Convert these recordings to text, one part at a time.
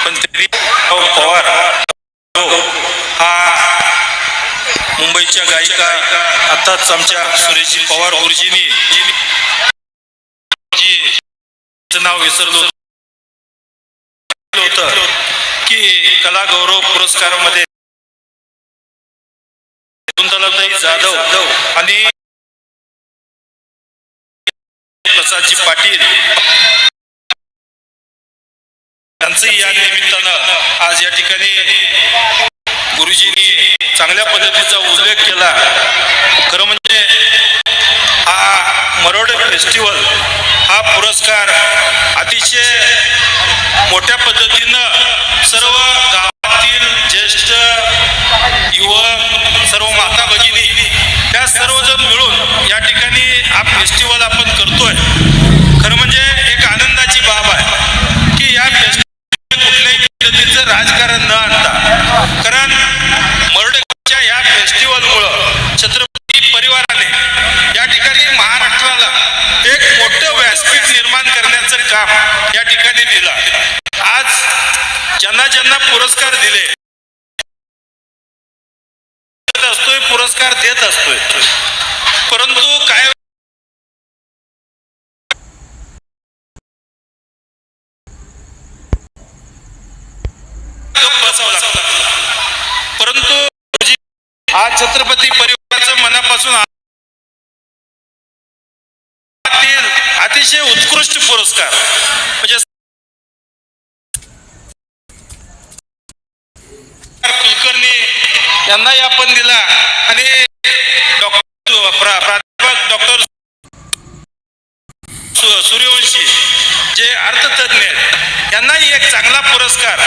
पण तरी पवार हा मुंबईच्या गायिका आताच आमच्या सुरेश पवार गुरुजींनी नाव विसरलो. होतं की कला गौरव पुरस्कारामध्ये कुंतलाताई जाधव आणि प्रसादजी पाटील त्यांचंही या निमित्तानं आज या ठिकाणी गुरुजींनी चांगल्या पद्धतीचा उल्लेख केला. खरं म्हणजे हा मरोड फेस्टिवल हा पुरस्कार अतिशय मोठ्या पद्धतीनं सर्व गावातील ज्येष्ठ युवक सर्व माता भगिनी त्या सर्वजण मिळून या ठिकाणी हा फेस्टिवल आपण करतोय खरं म्हणजे एक आनंदाची बाब आहे की या फेस्टिवल कुठल्याही पद्धतीचं राजकारण न आणता कारण मर्डच्या या फेस्टिवलमुळं छत्रपती परिवाराने या ठिकाणी महाराष्ट्राला एक मोठं व्यासपीठ निर्माण करण्याचं काम या ठिकाणी दिलं आज ज्यांना ज्यांना पुरस्कार दिले देत असतोय पुरस्कार देत असतोय. परंतु काय परंतु जी- आज छत्रपती परिवाराचं मनापासून अतिशय उत्कृष्ट पुरस्कार. म्हणजे कुलकर्णी यांनाही आपण दिला. आणि प्राध्यापक डॉक्टर सूर्यवंशी जे अर्थतज्ञ यांनाही एक चांगला पुरस्कार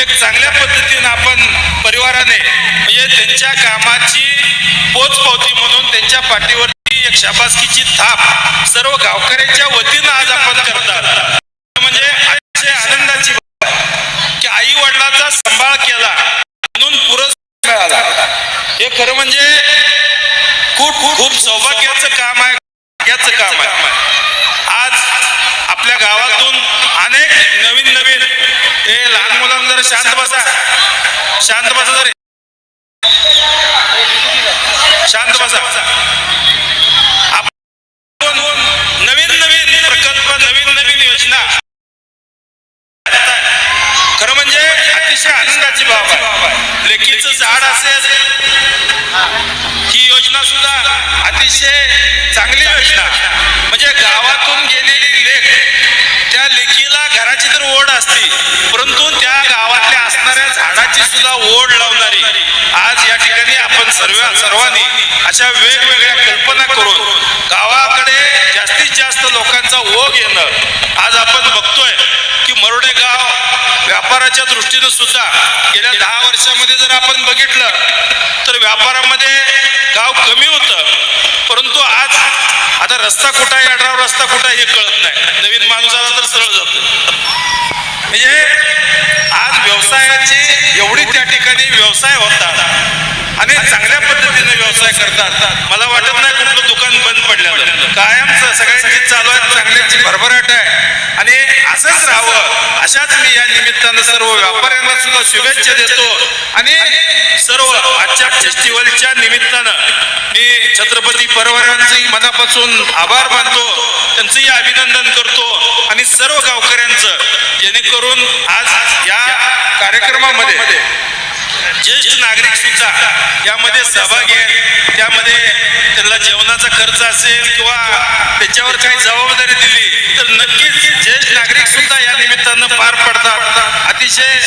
एक चांगल्या पद्धतीनं आपण परिवाराने म्हणजे त्यांच्या कामाची पोचपावती म्हणून त्यांच्या पाठीवरती एक शाबासकीची थाप सर्व गावकऱ्यांच्या वतीनं आज आपण करतात. म्हणजे अतिशय आनंदाची की आई वडिलाचा सांभाळ केला. हे खरं म्हणजे खूप खूप सौभाग्याचं काम आहे भाग्याचं काम आहे. आज आपल्या गावातून अनेक नवीन नवीन हे लहान मुलांना जरा शांत बसा. शांत बसा जर. शांत बसा. आपण नवीन नवीन प्रकल्प नवीन नवीन योजना. खरं म्हणजे अतिशय आनंदाची बाब आहे. लेखीचं झाड असेल योजना सुद्धा अतिशय चांगली योजना. म्हणजे गावातून गेलेली लेख त्या लेखीला घराची तर ओढ असते परंतु त्या गावातल्या असणाऱ्या झाडाची सुद्धा ओढ लावणारी. आज या ठिकाणी आपण सर्व सर्वांनी अशा वेगवेगळ्या कल्पना करून गावाकडे जास्तीत जास्त लोकांचा ओघ येणं आज आपण बघतोय की मरोडे गाव व्यापाराच्या दृष्टीनं सुद्धा गेल्या दहा वर्षामध्ये जर आपण बघितलं तर व्यापारामध्ये गाव कमी होतं. परंतु आज आता रस्ता कुठं आहे अठरा रस्ता कुठं आहे हे कळत नाही. नवीन माणूस आला तर सरळ जातो म्हणजे व्यवसायाची एवढी त्या ठिकाणी व्यवसाय होतात. आणि चांगल्या पद्धतीने व्यवसाय करतात. मला वाटत नाही कुठलं दुकान बंद पडलेलं. कायम स- सगळ्यांची चालू आहे चांगल्याची भरभराट आहे. आणि असंच राहावं. अशाच मी या निमित्तानं सर्व व्यापाऱ्यांना सुद्धा शुभेच्छा देतो. आणि सर्व आजच्या फेस्टिवलच्या निमित्तानं मी छत्रपती परिवारांचंही मनापासून आभार मानतो. त्यांचंही अभिनंदन करतो. आणि सर्व गावकऱ्यांचं जेणेकरून आज कार्यक्रमामध्ये ज्येष्ठ नागरिक सुद्धा यामध्ये सहभागी आहेत. त्यामध्ये त्यांना जेवणाचा खर्च असेल किंवा त्याच्यावर काही जबाबदारी दिली तर नक्कीच ज्येष्ठ नागरिक सुद्धा या निमित्तानं पार पडतात. अतिशय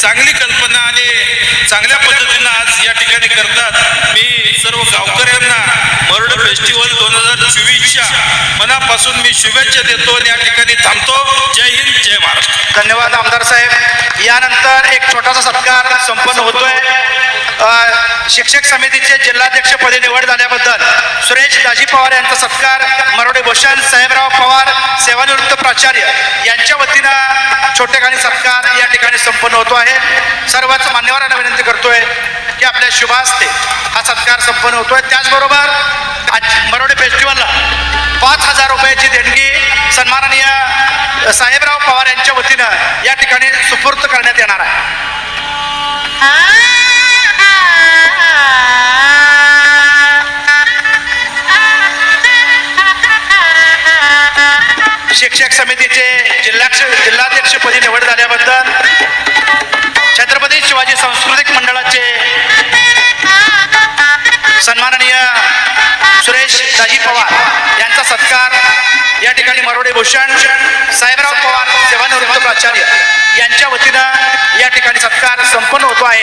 चांगली कल्पना आणि चांगल्या पद्धतीनं आज या ठिकाणी करतात. मी सर्व गावकऱ्यांना मरड फेस्टिवल दोन हजार चोवीसच्या मनापासून मी शुभेच्छा देतो आणि या ठिकाणी थांबतो. जय हिंद जय महाराष्ट्र. धन्यवाद आमदार साहेब. यानंतर एक छोटासा सत्कार संपन्न होतोय. शिक्षक समितीचे जिल्हाध्यक्षपदी निवड झाल्याबद्दल सुरेश दाजी पवार यांचा सत्कार मरोडे भूषण साहेबराव पवार सेवानिवृत्त प्राचार्य यांच्या वतीनं छोटेखानी सत्कार या ठिकाणी संपन्न होतो आहे. सर्वच मान्यवरांना विनंती करतोय की आपल्या शुभास्ते हा सत्कार संपन्न होतोय. त्याचबरोबर आज मरोडे फेस्टिवलला पाच हजार रुपयाची देणगी सन्माननीय साहेबराव पवार यांच्या वतीनं या ठिकाणी सुपूर्द करण्यात येणार आहे. शिक्षक समितीचे जिल्हाक्ष जिल्हाध्यक्षपदी निवड झाल्याबद्दल छत्रपती शिवाजी सांस्कृतिक मंडळाचे सन्माननीय सुरेश दाजी पवार यांचा सत्कार या ठिकाणी मरोडे भूषण साहेबराव पवार सेवानिवृत्त प्राचार्य यांच्या वतीनं या ठिकाणी सत्कार संपन्न होतो आहे.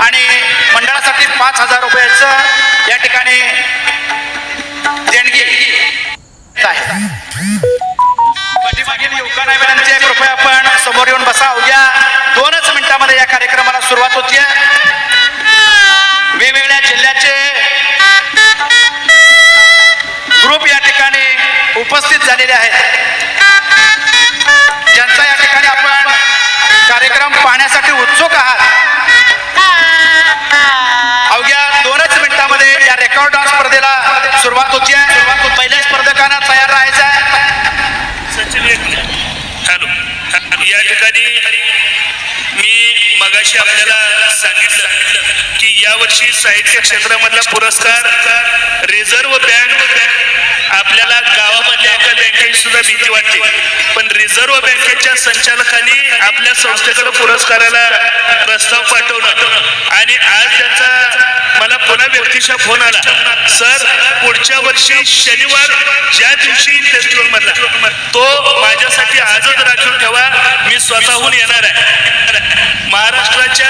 आणि मंडळासाठी पाच हजार रुपयाचं या ठिकाणी देणगी आहे. पाठीमागील युवकांना विनंती आहे कृपया आपण समोर येऊन बसा. अवघ्या दोनच मिनिटांमध्ये या कार्यक्रमाला सुरुवात होतीये. वेगवेगळ्या जिल्ह्याचे ग्रुप या ठिकाणी उपस्थित झालेले आहेत. ज्यांचा या ठिकाणी आपण कार्यक्रम पाहण्यासाठी उत्सुक आहात. अवघ्या दोनच मिनिटांमध्ये या रेकॉर्ड डान्स स्पर्धेला सुरुवात होती आहे पहिल्या स्पर्धकांना तयार राहायचं आहे सचिन एक मिनिट. हॅलो या ठिकाणी मी मगाशी आपल्याला सांगितलं की यावर्षी साहित्य क्षेत्रामधला पुरस्कार रिझर्व्ह बँक आपल्याला गावामधल्या सुद्धा भीती वाटते पण रिझर्व्ह बँकेच्या संचालकांनी आपल्या संस्थेकडे पुरस्काराला प्रस्ताव पाठवला. आणि आज त्यांचा मला पुन्हा व्यक्तीचा फोन आला. सर पुढच्या वर्षी शनिवार ज्या दिवशी फेस्टिवल मधला तो माझ्यासाठी आजच राखून ठेवा. मी स्वतःहून येणार आहे. महाराष्ट्राच्या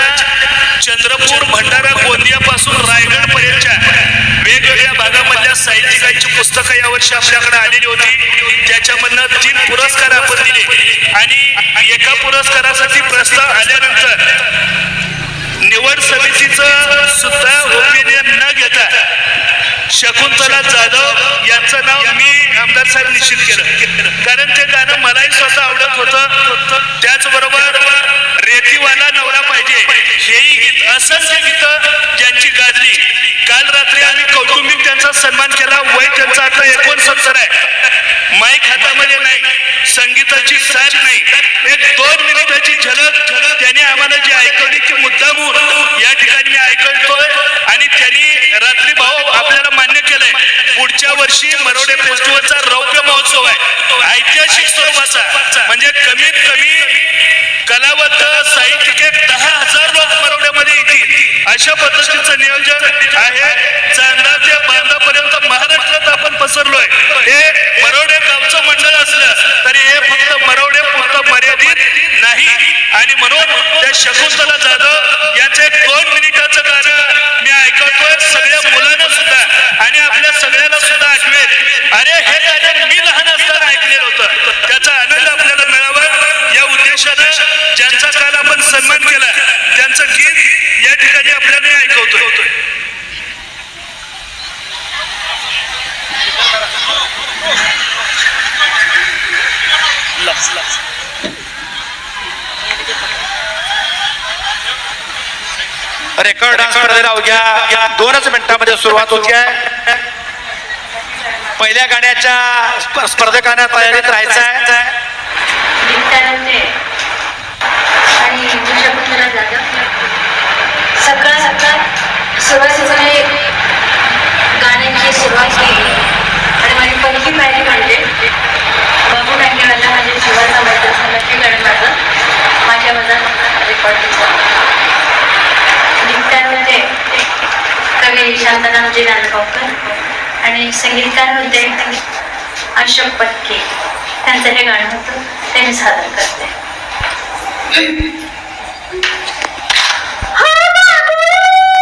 चंद्रपूर भंडारा गोंदियापासून रायगड पर्यंतच्या वेगवेगळ्या भागामधल्या साहित्यिकांची पुस्तकं यावर्षी आपल्याकडे आलेली होती. त्याच्यामधनं तीन पुरस्कार आपण दिले. आणि एका पुरस्कारासाठी प्रस्ताव आल्यानंतर निवड समितीचं सुद्धा ओपिनियन न घेता शकुंतला जाधव यांचं नाव मी आमदार साहेब निश्चित केलं. कारण ते गाणं मलाही स्वतः आवडत होतं. त्याचबरोबर रेतीवाला नवरा पाहिजे हेही गीत असंख्य गीतं काल रात्री आम्ही कौटुंबिक त्यांचा सन्मान केला. वय त्यांचा आता एकोणसत्तर आहे. माईक हातामध्ये नाही. संगीताची साथ नाही. एक दोन मिनिटाची झलक त्याने आम्हाला जी ऐकवली की मुद्दामून या ठिकाणी मी ऐकवतोय. आणि त्यांनी रात्री भाऊ आपल्याला मान्य केलंय. पुढच्या वर्षी मरोडे फेस्टिवलचा रौप्य महोत्सव आहे. ऐतिहासिक स्वरूपाचा म्हणजे कमीत कमी कलावंत साहित्यिक दहा हजार लोक मरोड्यामध्ये येतील. अशा पद्धतीचं नियोजन आहे. चांदा ते बांधापर्यंत महाराष्ट्रात आपण पसरलोय. हे मरोडे गावचं मंडळ असलं तरी हे फक्त मरोडे पुरतं मर्यादित नाही. आणि म्हणून त्या शकुंतला जाधव यांचं एक दोन मिनिटाचं गाणं मी ऐकतोय. सगळ्या मुलांना सुद्धा आणि आपल्या सगळ्यांना सुद्धा आठवेल. अरे हे गाणं मी लहान असताना ऐकलेलं होतं. त्याचा आनंद आपल्याला मिळावा. या उद्देशानं ज्यांचा काल आपण सन्मान केला त्यांचं गीत या ठिकाणी आपल्याला मी ऐकवतोय रेकॉर्ड डान्स स्पर्धेला अवघ्या दोनच मिनिटांमध्ये सुरुवात होती आहे. पहिल्या गाण्याच्या स्पर्धकांना तयारीत राहायचं आहे. कवी शांतारामजी नांदगावकर आणि संगीतकार होते अशोक पटके. त्यांचं हे गाणं होतं ते मी सादर करते.